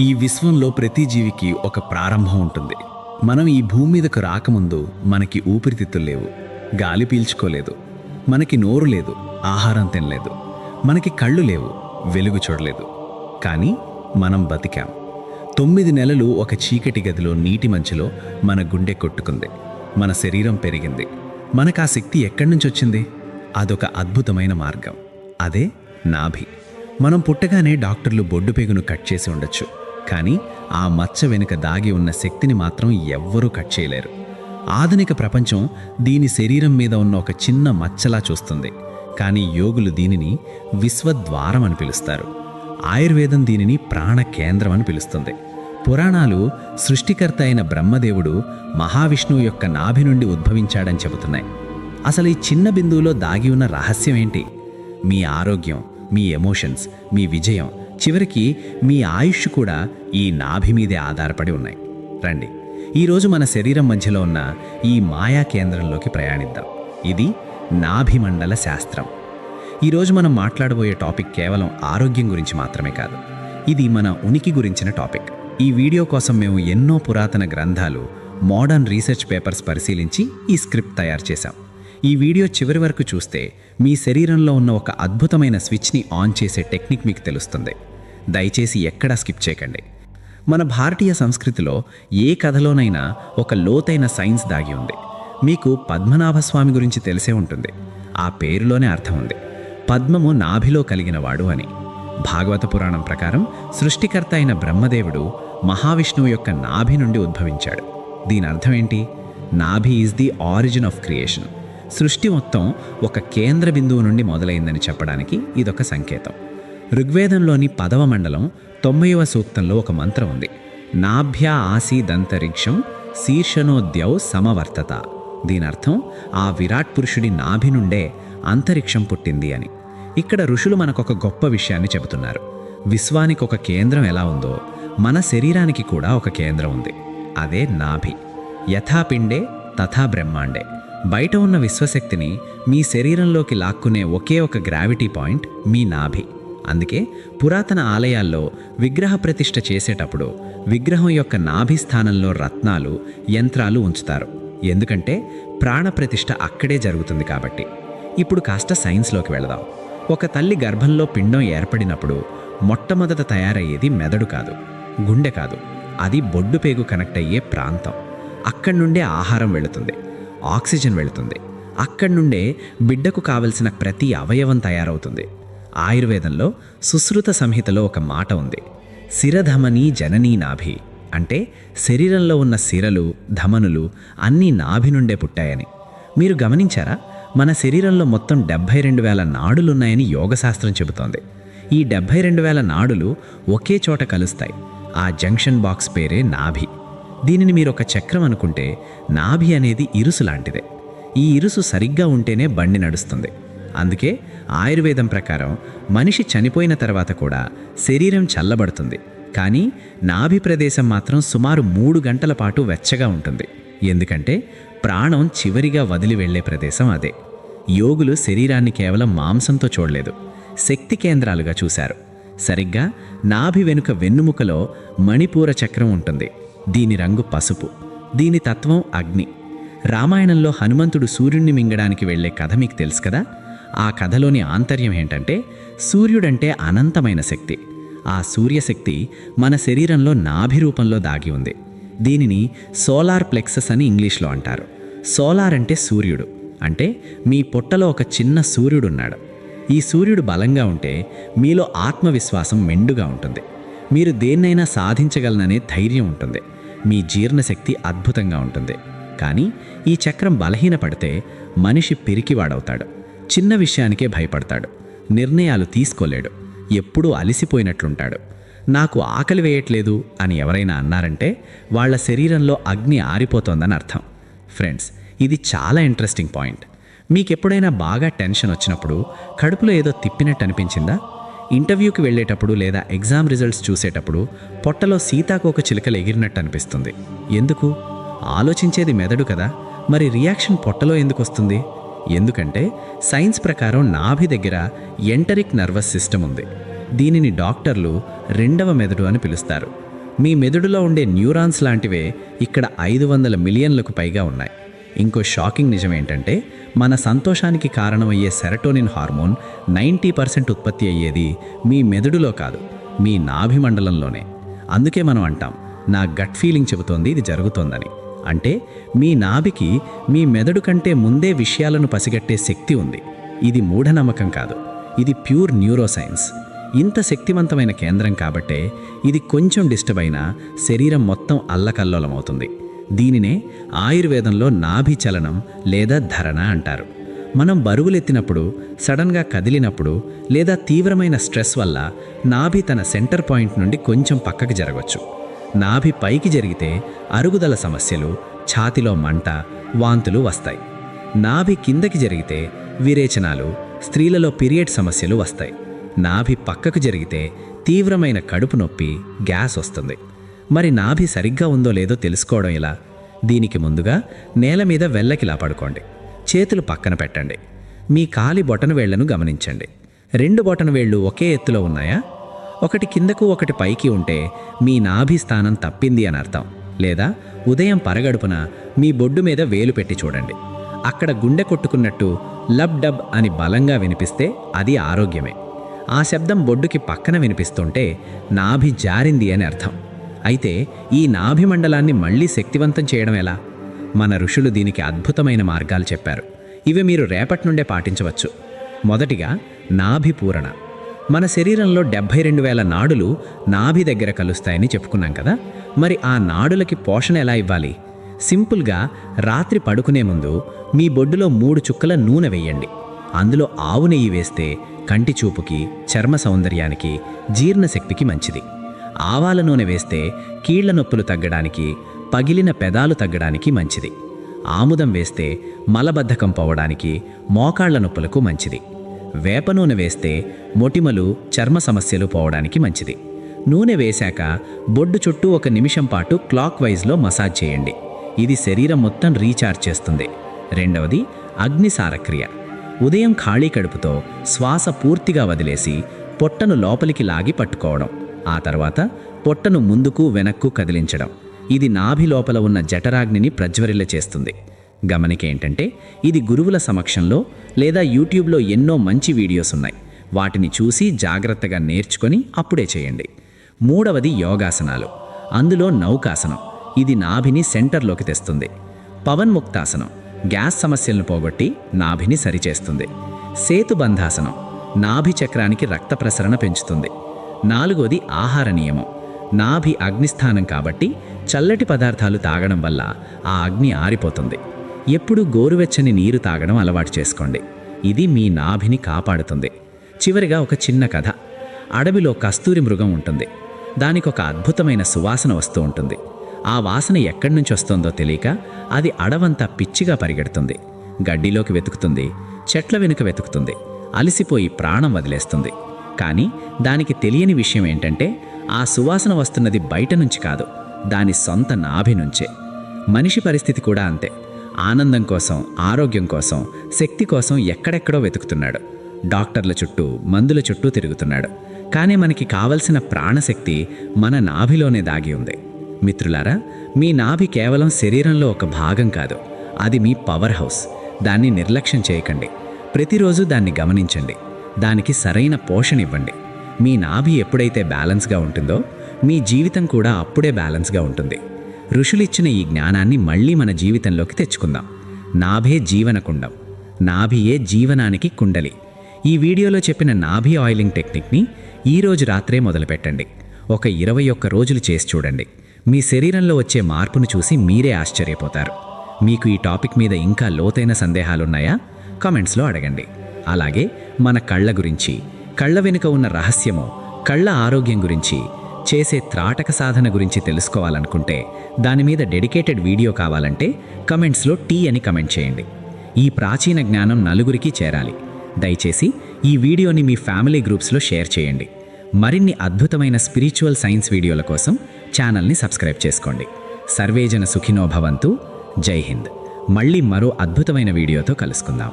ఈ విశ్వంలో ప్రతి జీవికి ఒక ప్రారంభం ఉంటుంది. మనం ఈ భూమి మీదకు రాకముందు మనకి ఊపిరితిత్తులు లేవు. గాలి పీల్చుకోలేదు. మనకి నోరు లేదు. ఆహారం తినలేదు. మనకి కళ్ళు లేవు. వెలుగు చూడలేదు. కానీ మనం బతికాం. తొమ్మిది నెలలు ఒక చీకటి గదిలో నీటి మంచులో మన గుండె కొట్టుకుంది. మన శరీరం పెరిగింది. మనకు ఆ శక్తి ఎక్కడి నుంచి వచ్చింది? అదొక అద్భుతమైన మార్గం. అదే నాభి. మనం పుట్టగానే డాక్టర్లు బొడ్డు పేగును కట్ చేసి ఉండొచ్చు. కానీ ఆ మచ్చ వెనుక దాగి ఉన్న శక్తిని మాత్రం ఎవ్వరూ కట్ చేయలేరు. ఆధునిక ప్రపంచం దీని శరీరం మీద ఉన్న ఒక చిన్న మచ్చలా చూస్తుంది. కానీ యోగులు దీనిని విశ్వద్వారం అని పిలుస్తారు. ఆయుర్వేదం దీనిని ప్రాణ కేంద్రం అని పిలుస్తుంది. పురాణాలు సృష్టికర్త అయిన బ్రహ్మదేవుడు మహావిష్ణువు యొక్క నాభి నుండి ఉద్భవించాడని చెబుతున్నాయి. అసలు ఈ చిన్న బిందువులో దాగి ఉన్న రహస్యం ఏంటి? మీ ఆరోగ్యం మీ ఎమోషన్స్ మీ విజయం చివరికి మీ ఆయుష్ కూడా ఈ నాభి మీదే ఆధారపడి ఉన్నాయి. రండి ఈరోజు మన శరీరం మధ్యలో ఉన్న ఈ మాయా కేంద్రంలోకి ప్రయాణిద్దాం. ఇది నాభిమండల శాస్త్రం. ఈరోజు మనం మాట్లాడబోయే టాపిక్ కేవలం ఆరోగ్యం గురించి మాత్రమే కాదు ఇది మన ఉనికి గురించిన టాపిక్. ఈ వీడియో కోసం మేము ఎన్నో పురాతన గ్రంథాలు మోడర్న్ రీసెర్చ్ పేపర్స్ పరిశీలించి ఈ స్క్రిప్ట్ తయారు చేశాం. ఈ వీడియో చివరి వరకు చూస్తే మీ శరీరంలో ఉన్న ఒక అద్భుతమైన స్విచ్ని ఆన్ చేసే టెక్నిక్ మీకు తెలుస్తుంది. దయచేసి ఎక్కడా స్కిప్ చేయకండి. మన భారతీయ సంస్కృతిలో ఏ కథలోనైనా ఒక లోతైన సైన్స్ దాగి ఉంది. మీకు పద్మనాభస్వామి గురించి తెలిసే ఉంటుంది. ఆ పేరులోనే అర్థం ఉంది. పద్మము నాభిలో కలిగినవాడు అని. భాగవత పురాణం ప్రకారం సృష్టికర్త అయిన బ్రహ్మదేవుడు మహావిష్ణువు యొక్క నాభి నుండి ఉద్భవించాడు. దీని అర్థం ఏంటి? నాభి is the origin of creation సృష్టి మొత్తం ఒక కేంద్ర బిందువు నుండి మొదలైందని చెప్పడానికి ఇదొక సంకేతం. ఋగ్వేదంలోని పదవ మండలం తొంభైవ సూక్తంలో ఒక మంత్రం ఉంది. నాభ్యా ఆసీదంతరిక్షం శీర్షణోద్యౌ సమవర్తత. దీనర్థం ఆ విరాట్ పురుషుడి నాభి నుండే అంతరిక్షం పుట్టింది అని. ఇక్కడ ఋషులు మనకొక గొప్ప విషయాన్ని చెబుతున్నారు. విశ్వానికి ఒక కేంద్రం ఎలా ఉందో మన శరీరానికి కూడా ఒక కేంద్రం ఉంది. అదే నాభి. యథాపిండే తథా బ్రహ్మాండే. బయట ఉన్న విశ్వశక్తిని మీ శరీరంలోకి లాక్కునే ఒకే ఒక గ్రావిటీ పాయింట్ మీ నాభి. అందుకే పురాతన ఆలయాల్లో విగ్రహ ప్రతిష్ఠ చేసేటప్పుడు విగ్రహం యొక్క నాభి స్థానంలో రత్నాలు యంత్రాలు ఉంచుతారు. ఎందుకంటే ప్రాణప్రతిష్ఠ అక్కడే జరుగుతుంది కాబట్టి. ఇప్పుడు కాస్త సైన్స్లోకి వెళదాం. ఒక తల్లి గర్భంలో పిండం ఏర్పడినప్పుడు మొట్టమొదట తయారయ్యేది మెదడు కాదు గుండె కాదు. అది బొడ్డు పేగు కనెక్ట్ అయ్యే ప్రాంతం. అక్కడి నుండే ఆహారం వెళుతుంది. ఆక్సిజన్ వెళుతుంది. అక్కడి నుండే బిడ్డకు కావలసిన ప్రతి అవయవం తయారవుతుంది. ఆయుర్వేదంలో సుశ్రుత సంహితలో ఒక మాట ఉంది. శిరధమని జననీ నాభి అంటే శరీరంలో ఉన్న సిరలు ధమనులు అన్నీ నాభి నుండే పుట్టాయని. మీరు గమనించారా? మన శరీరంలో మొత్తం డెబ్భై రెండు వేల నాడులున్నాయని యోగశాస్త్రం చెబుతోంది. ఈ డెబ్భై రెండు వేల నాడులు ఒకే చోట కలుస్తాయి. ఆ జంక్షన్ బాక్స్ పేరే నాభి. దీనిని మీరు ఒక చక్రం అనుకుంటే నాభి అనేది ఇరుసు లాంటిదే. ఈ ఇరుసు సరిగ్గా ఉంటేనే బండి నడుస్తుంది. అందుకే ఆయుర్వేదం ప్రకారం మనిషి చనిపోయిన తర్వాత కూడా శరీరం చల్లబడుతుంది. కానీ నాభి ప్రదేశం మాత్రం సుమారు మూడు గంటల పాటు వెచ్చగా ఉంటుంది. ఎందుకంటే ప్రాణం చివరిగా వదిలి వెళ్ళే ప్రదేశం అదే. యోగులు శరీరాన్ని కేవలం మాంసంతో చూడలేదు. శక్తి కేంద్రాలుగా చూశారు. సరిగ్గా నాభి వెనుక వెన్నుముకలో మణిపూర చక్రం ఉంటుంది. దీని రంగు పసుపు దీని తత్వం అగ్ని. రామాయణంలో హనుమంతుడు సూర్యుణ్ణి మింగడానికి వెళ్ళే కథ మీకు తెలుసు కదా? ఆ కథలోని ఆంతర్యం ఏంటంటే సూర్యుడంటే అనంతమైన శక్తి. ఆ సూర్యశక్తి మన శరీరంలో నాభి రూపంలో దాగి ఉంది. దీనిని సోలార్ ప్లెక్సస్ అని ఇంగ్లీష్లో అంటారు. సోలార్ అంటే సూర్యుడు. అంటే మీ పొట్టలో ఒక చిన్న సూర్యుడున్నాడు. ఈ సూర్యుడు బలంగా ఉంటే మీలో ఆత్మవిశ్వాసం మెండుగా ఉంటుంది. మీరు దేన్నైనా సాధించగలననే ధైర్యం ఉంటుంది. మీ జీర్ణశక్తి అద్భుతంగా ఉంటుంది. కానీ ఈ చక్రం బలహీనపడితే మనిషి పిరికివాడవుతాడు. చిన్న విషయానికే భయపడతాడు. నిర్ణయాలు తీసుకోలేడు. ఎప్పుడూ అలిసిపోయినట్లుంటాడు. నాకు ఆకలి వేయట్లేదు అని ఎవరైనా అన్నారంటే వాళ్ళ శరీరంలో అగ్ని ఆరిపోతోందని అర్థం. ఫ్రెండ్స్ ఇది చాలా ఇంట్రెస్టింగ్ పాయింట్. మీకెప్పుడైనా బాగా టెన్షన్ వచ్చినప్పుడు కడుపులో ఏదో తిప్పినట్టు అనిపించిందా? ఇంటర్వ్యూకి వెళ్ళేటప్పుడు లేదా ఎగ్జామ్ రిజల్ట్స్ చూసేటప్పుడు పొట్టలో సీతాకోక చిలుకలు ఎగిరినట్టు అనిపిస్తుంది. ఎందుకు? ఆలోచించేది మెదడు కదా. మరి రియాక్షన్ పొట్టలో ఎందుకు వస్తుంది? ఎందుకంటే సైన్స్ ప్రకారం నాభి దగ్గర ఎంటరిక్ నర్వస్ సిస్టమ్ ఉంది. దీనిని డాక్టర్లు రెండవ మెదడు అని పిలుస్తారు. మీ మెదడులో ఉండే న్యూరాన్స్ లాంటివే ఇక్కడ ఐదు వందల మిలియన్లకు పైగా ఉన్నాయి. ఇంకో షాకింగ్ నిజం ఏంటంటే మన సంతోషానికి కారణమయ్యే సెరటోనిన్ హార్మోన్ నైంటీ పర్సెంట్ ఉత్పత్తి అయ్యేది మీ మెదడులో కాదు మీ నాభి మండలంలోనే అందుకే మనం అంటాం నా గట్ ఫీలింగ్ చెబుతోంది ఇది జరుగుతోందని. అంటే మీ నాభికి మీ మెదడు కంటే ముందే విషయాలను పసిగట్టే శక్తి ఉంది. ఇది మూఢనమ్మకం కాదు ఇది ప్యూర్ న్యూరోసైన్స్. ఇంత శక్తివంతమైన కేంద్రం కాబట్టే ఇది కొంచెం డిస్టర్బ్ అయినా శరీరం మొత్తం అల్లకల్లోలమవుతుంది. దీనినే ఆయుర్వేదంలో నాభి చలనం లేదా ధరణ అంటారు. మనం బరువులెత్తినప్పుడు సడన్గా కదిలినప్పుడు లేదా తీవ్రమైన స్ట్రెస్ వల్ల నాభి తన సెంటర్ పాయింట్ నుండి కొంచెం పక్కకి జరగవచ్చు నాభి పైకి జరిగితే అరుగుదల సమస్యలు ఛాతిలో మంట వాంతులు వస్తాయి. నాభి కిందకి జరిగితే విరేచనాలు స్త్రీలలో పీరియడ్ సమస్యలు వస్తాయి. నాభి పక్కకు జరిగితే తీవ్రమైన కడుపు నొప్పి గ్యాస్ వస్తుంది. మరి నాభి సరిగ్గా ఉందో లేదో తెలుసుకోవడం ఎలా దీనికి ముందుగా నేల మీద వెల్లకిలా పడుకోండి. చేతులు పక్కన పెట్టండి. మీ కాలి బొటన వేళ్ళను గమనించండి. రెండు బొటన వేళ్ళు ఒకే ఎత్తులో ఉన్నాయా? ఒకటి కిందకు ఒకటి పైకి ఉంటే మీ నాభి స్థానం తప్పింది అని అర్థం. లేదా ఉదయం పరగడుపున మీ బొడ్డు మీద వేలు పెట్టి చూడండి. అక్కడ గుండె కొట్టుకున్నట్టు లబ్ డబ్ అని బలంగా వినిపిస్తే అది ఆరోగ్యమే. ఆ శబ్దం బొడ్డుకి పక్కన వినిపిస్తుంటే నాభి జారింది అని అర్థం. అయితే ఈ నాభిమండలాన్ని మళ్ళీ శక్తివంతం చేయడం ఎలా? మన ఋషులు దీనికి అద్భుతమైన మార్గాలు చెప్పారు. ఇవి మీరు రేపటి నుండే పాటించవచ్చు. మొదటిగా నాభిపూరణ మన శరీరంలో డెబ్భై రెండు వేల నాడులు నాభి దగ్గర కలుస్తాయని చెప్పుకున్నాం కదా? మరి ఆ నాడులకి పోషణ ఎలా ఇవ్వాలి? సింపుల్గా రాత్రి పడుకునే ముందు మీ బొడ్డులో మూడు చుక్కల నూనె వేయండి. అందులో ఆవు నెయ్యి వేస్తే కంటి చూపుకి చర్మ సౌందర్యానికి జీర్ణశక్తికి మంచిది. ఆవాల నూనె వేస్తే కీళ్ళ నొప్పులు తగ్గడానికి పగిలిన పెదాలు తగ్గడానికి మంచిది. ఆముదం వేస్తే మలబద్ధకం పోవడానికి మోకాళ్ళ నొప్పులకు మంచిది. వేప నూనె వేస్తే మొటిమలు చర్మ సమస్యలు పోవడానికి మంచిది. నూనె వేశాక బొడ్డు చుట్టూ ఒక నిమిషం పాటు క్లాక్ వైజ్లో మసాజ్ చేయండి. ఇది శరీరం మొత్తం రీఛార్జ్ చేస్తుంది. రెండవది అగ్నిసారక్రియ ఉదయం ఖాళీ కడుపుతో శ్వాస పూర్తిగా వదిలేసి పొట్టను లోపలికి లాగి పట్టుకోవడం. ఆ తర్వాత పొట్టను ముందుకు వెనక్కు కదిలించడం. ఇది నాభి లోపల ఉన్న జఠరాగ్నిని ప్రజ్వరిల్ల చేస్తుంది. గమనికేంటంటే ఇది గురువుల సమక్షంలో లేదా యూట్యూబ్లో ఎన్నో మంచి వీడియోస్ ఉన్నాయి. వాటిని చూసి జాగ్రత్తగా నేర్చుకొని అప్పుడే చేయండి. మూడవది యోగాసనాలు. అందులో నౌకాసనం. ఇది నాభిని సెంటర్లోకి తెస్తుంది. పవన్ముక్తాసనం. గ్యాస్ సమస్యలను పోగొట్టి నాభిని సరిచేస్తుంది. సేతుబంధాసనం. నాభి చక్రానికి రక్త ప్రసరణ పెంచుతుంది. నాలుగోది ఆహార నియమం. నాభి అగ్నిస్థానం కాబట్టి చల్లటి పదార్థాలు తాగడం వల్ల ఆ అగ్ని ఆరిపోతుంది. ఎప్పుడూ గోరువెచ్చని నీరు తాగడం అలవాటు చేసుకోండి. ఇది మీ నాభిని కాపాడుతుంది. చివరిగా ఒక చిన్న కథ. అడవిలో కస్తూరి మృగం ఉంటుంది. దానికి ఒక అద్భుతమైన సువాసన వస్తూ ఉంటుంది. ఆ వాసన ఎక్కడి నుంచి వస్తుందో తెలియక అది అడవంతా పిచ్చిగా పరిగెడుతుంది. గడ్డిలోకి వెతుకుతుంది. చెట్ల వెనుక వెతుకుతుంది. అలసిపోయి ప్రాణం వదిలేస్తుంది. కానీ దానికి తెలియని విషయం ఏంటంటే ఆ సువాసన వస్తున్నది బయట నుంచి కాదు దాని సొంత నాభి నుంచే. మనిషి పరిస్థితి కూడా అంతే. ఆనందం కోసం ఆరోగ్యం కోసం శక్తి కోసం ఎక్కడెక్కడో వెతుకుతున్నాడు. డాక్టర్ల చుట్టూ మందుల చుట్టూ తిరుగుతున్నాడు. కానీ మనకి కావలసిన ప్రాణశక్తి మన నాభిలోనే దాగి ఉంది. మిత్రులారా మీ నాభి కేవలం శరీరంలో ఒక భాగం కాదు అది మీ పవర్ హౌస్. దాన్ని నిర్లక్ష్యం చేయకండి. ప్రతిరోజు దాన్ని గమనించండి. దానికి సరైన పోషణ ఇవ్వండి మీ నాభి ఎప్పుడైతే బ్యాలెన్స్గా ఉంటుందో మీ జీవితం కూడా అప్పుడే బ్యాలెన్స్గా ఉంటుంది. ఋషులిచ్చిన ఈ జ్ఞానాన్ని మళ్ళీ మన జీవితంలోకి తెచ్చుకుందాం. నాభే జీవన కుండం నాభియే జీవనానికి కుండలి. ఈ వీడియోలో చెప్పిన నాభి ఆయిలింగ్ టెక్నిక్ని ఈరోజు రాత్రే మొదలుపెట్టండి. ఒక ఇరవై ఒక్క రోజులు చేసి చూడండి. మీ శరీరంలో వచ్చే మార్పును చూసి మీరే ఆశ్చర్యపోతారు. మీకు ఈ టాపిక్ మీద ఇంకా లోతైన సందేహాలున్నాయా? కామెంట్స్లో అడగండి. అలాగే మన కళ్ళ గురించి కళ్ళ వెనుక ఉన్న రహస్యము కళ్ళ ఆరోగ్యం గురించి చేసే త్రాటక సాధన గురించి తెలుసుకోవాలనుకుంటే దాని మీద డెడికేటెడ్ వీడియో కావాలంటే కమెంట్స్లో టీ అని కమెంట్ చేయండి. ఈ ప్రాచీన జ్ఞానం నలుగురికి చేరాలి. దయచేసి ఈ వీడియోని మీ ఫ్యామిలీ గ్రూప్స్లో షేర్ చేయండి. మరిన్ని అద్భుతమైన స్పిరిచువల్ సైన్స్ వీడియోల కోసం ఛానల్ని సబ్స్క్రైబ్ చేసుకోండి. సర్వేజన సుఖినో భవంతు. జై హింద్. మళ్ళీ మరో అద్భుతమైన వీడియోతో కలుసుకుందాం.